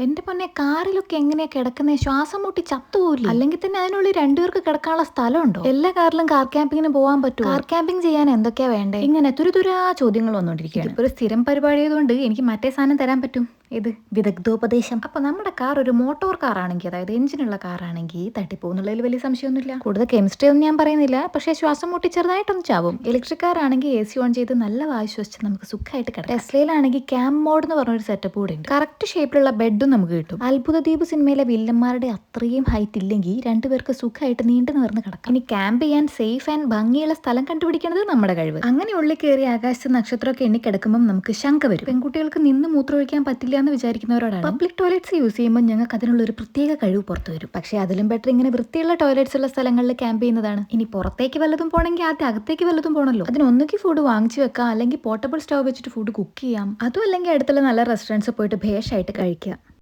എന്റെ പൊന്നെ കാറിലൊക്കെ എങ്ങനെയാ കിടക്കുന്നേ? ശ്വാസം മുട്ടി ചത്തുപോയില്ല അല്ലെങ്കിൽ തന്നെ അതിനുള്ളിൽ രണ്ടുപേർക്ക് കിടക്കാനുള്ള സ്ഥലമുണ്ടോ? എല്ലാ കാറിലും കാർ ക്യാമ്പിങ്ങിന് പോകാൻ പറ്റും കാർ ക്യാമ്പിംഗ് ചെയ്യാൻ എന്തൊക്കെയാ വേണ്ടേ? ഇങ്ങനെ തുരുതുരാ ചോദ്യങ്ങൾ വന്നുകൊണ്ടിരിക്കുകയാണ് ഇപ്പൊ ഒരു സ്ഥിരം പരിപാടി ആയതുകൊണ്ട് എനിക്ക് മറ്റേ സാധനം തരാൻ പറ്റും. ഇത് വിദഗ്ധോപദേശം. അപ്പൊ നമ്മുടെ കാർ ഒരു മോട്ടോർ കാർ ആണെങ്കിൽ അതായത് എഞ്ചിനുള്ള കാർ ആണെങ്കിൽ തട്ടിപ്പോകുന്നുള്ളതിൽ വലിയ സംശയമൊന്നുമില്ല. കൂടുതൽ കെമിസ്ട്രി ഒന്നും ഞാൻ പറയുന്നില്ല. പക്ഷേ ശ്വാസം മുട്ടി ചെറുതായിട്ടൊന്നും ചാവും. ഇലക്ട്രിക് കാർ ആണെങ്കിൽ എ സി ഓൺ ചെയ്ത് നല്ല വായു ശ്വസിച്ച് നമുക്ക് സുഖമായിട്ട് കിടക്കാം. ടെസ്ലയിലാണെങ്കിൽ ക്യാം മോഡ് എന്ന് പറഞ്ഞൊരു സെറ്റപ്പ് കൂടെ ഉണ്ട്. കറക്റ്റ് ഷേപ്പിലുള്ള ബെഡും നമുക്ക് കിട്ടും. അത്ഭുത ദ്വീപ് സിനിമയിലെ വില്ലന്മാരുടെ അത്രയും ഹൈറ്റ് ഇല്ലെങ്കിൽ രണ്ടുപേർക്ക് സുഖമായിട്ട് നീണ്ടു നിവർന്ന് കിടക്കാം. ഇനി ക്യാമ്പ് ചെയ്യാൻ സേഫ് ആൻഡ് ഭംഗിയുള്ള സ്ഥലം കണ്ടുപിടിക്കുന്നത് നമ്മുടെ കഴിവ്. അങ്ങനെ ഉള്ളിൽ കയറി ആകാശത്ത് നക്ഷത്രമൊക്കെ എണ്ണി കിടക്കുമ്പോൾ നമുക്ക് ശങ്ക വരും. പെൺകുട്ടികൾക്ക് നിന്ന് മൂത്രമൊഴിക്കാൻ പറ്റില്ല എന്ന് വിചാരിക്കുന്നവരോടാണ്. പബ്ലിക് ടോയ്ലറ്റ്സ് യൂസ് ചെയ്യുമ്പോൾ ഞങ്ങൾക്ക് അതിനുള്ള ഒരു പ്രത്യേക കഴിവ് പുറത്തു വരും. പക്ഷേ അതിലും ബെറ്റർ ഇങ്ങനെ വൃത്തിയുള്ള ടോയ്ലറ്റ്സ് ഉള്ള സ്ഥലങ്ങളിൽ ക്യാമ്പ് ചെയ്യുന്നതാണ്. ഇനി പുറത്തേക്ക് വല്ലതും പോകണമെങ്കിൽ ആദ്യം അകത്തേക്ക് വല്ലതും പോകണല്ലോ അതിനൊന്നുകിൽ ഫുഡ് വാങ്ങിച്ചു വെക്കാം. അല്ലെങ്കിൽ പോർട്ടബിൾ സ്റ്റോവ് വെച്ചിട്ട് ഫുഡ് കുക്ക് ചെയ്യാം. അതും അല്ലെങ്കിൽ അടുത്തുള്ള നല്ല റെസ്റ്റോറന്റ്സ് പോയിട്ട് ഭേഷായിട്ട് കഴിക്കുക